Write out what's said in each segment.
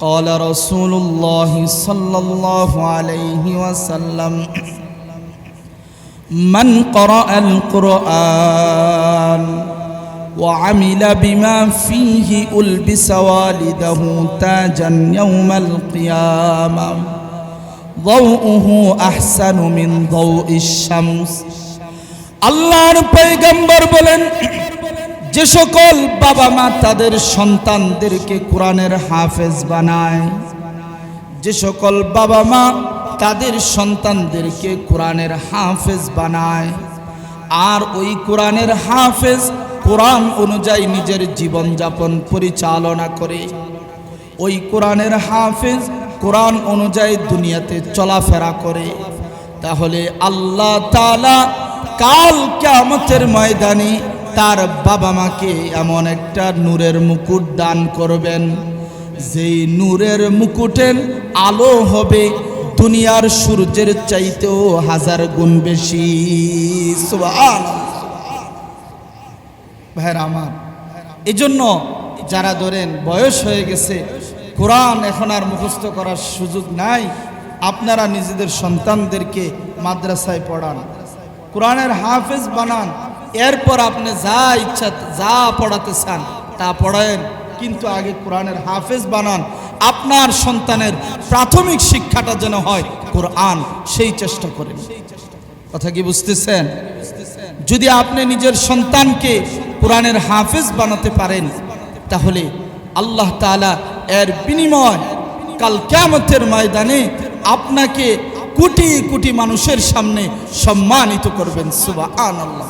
قال رسول الله صلى الله عليه وسلم من قرأ القرآن وعمل بما فيه ألبس والده تاجا يوم القيامة ضوءه أحسن من ضوء الشمس আল্লাহর পয়গম্বর বলেন যে সকল বাবা মা তাদের সন্তানদেরকে কোরআনের হাফেজ বানায়, যে সকল বাবা মা তাদের সন্তানদেরকে কোরআনের হাফেজ বানায়, আর ওই কোরআনের হাফেজ কোরআন অনুযায়ী নিজের জীবনযাপন পরিচালনা করে। ওই কোরআনের হাফেজ কোরআন অনুযায়ী দুনিয়াতে চলাফেরা করে। তাহলে আল্লাহ তালা কাল কিয়ামতের ময়দানে তার বাবা মাকে এমন একটা নূরের মুকুট দান করবেন। যেই নূরের মুকুটের আলো হবে দুনিয়ার সূর্যের চাইতেও হাজার গুণ বেশি। ভাইরা আমার এই জন্য যারা ধরেন বয়স হয়ে গেছে, কোরআন এখন আর মুখস্থ করার সুযোগ নাই, আপনারা নিজেদের সন্তানদেরকে মাদ্রাসায় পড়ান, কোরআনের হাফেজ বানান এরপর আপনি যা ইচ্ছা, যা পড়াতে চান, তা পড়ায়েন কিন্তু আগে কোরআনের হাফেজ বানান। আপনার সন্তানের প্রাথমিক শিক্ষাটা যেন হয় কোরআন, সেই চেষ্টা করেন। কথা কি বুঝতেছেন? যদি আপনি নিজের সন্তানকে কোরআনের হাফেজ বানাতে পারেন, তাহলে আল্লাহ তাআলা এর বিনিময় কাল কিয়ামতের ময়দানে আপনাকে কোটি কোটি মানুষের সামনে সম্মানিত করবেন। সুবহানাল্লাহ।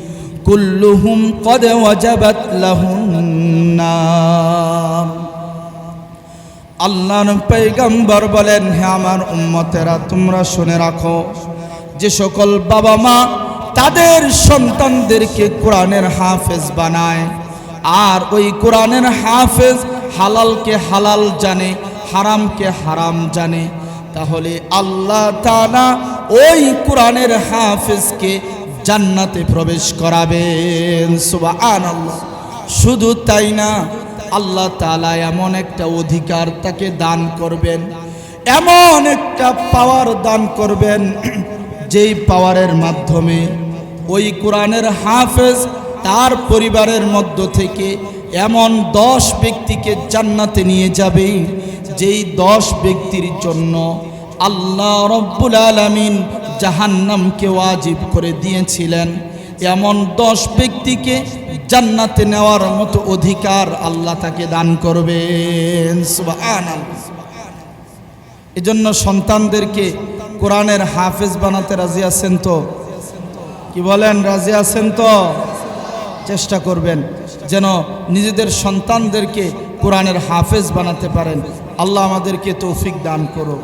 কুল্লুহুম কদ ওয়াজাবাত লাহুন্নার আল্লাহর পৈগম্বর বলেন, হে আমার উম্মতেরা, তোমরা শুনে রাখো, যে সকল বাবা মা তাদের সন্তানদেরকে কোরআনের হাফেজ বানায়, আর ওই কোরআনের হাফেজ হালালকে হালাল জানে, হারামকে হারাম জানে। তাহলে আল্লাহ তালা ওই কোরআনের হাফেজকে জান্নাতে প্রবেশ করাবেন, সুবহানাল্লাহ। শুধু তাই না, আল্লাহ তাআলা এমন একটা অধিকার তাকে দান করবেন, এমন একটা পাওয়ার দান করবেন, যেই পাওয়ারের মাধ্যমে ওই কোরআনের হাফেজ তার পরিবারের মধ্য থেকে এমন দশ ব্যক্তিকে জান্নাতে নিয়ে যাবে, যেই দশ ব্যক্তির জন্য আল্লাহ রব্বুল আলমিন জাহান্নামকে ওয়াজিব করে দিয়েছিলেন। এমন দশ ব্যক্তিকে জান্নাতে নেওয়ার মতো অধিকার আল্লাহ তাকে দান করবেন। এজন্য সন্তানদেরকে কোরআনের হাফেজ বানাতে রাজি আছেন তো? কি বলেন, রাজি আছেন তো? চেষ্টা করবেন যেন নিজেদের সন্তানদেরকে কোরআনের হাফেজ বানাতে পারেন। আল্লাহ আমাদেরকে তৌফিক দান করো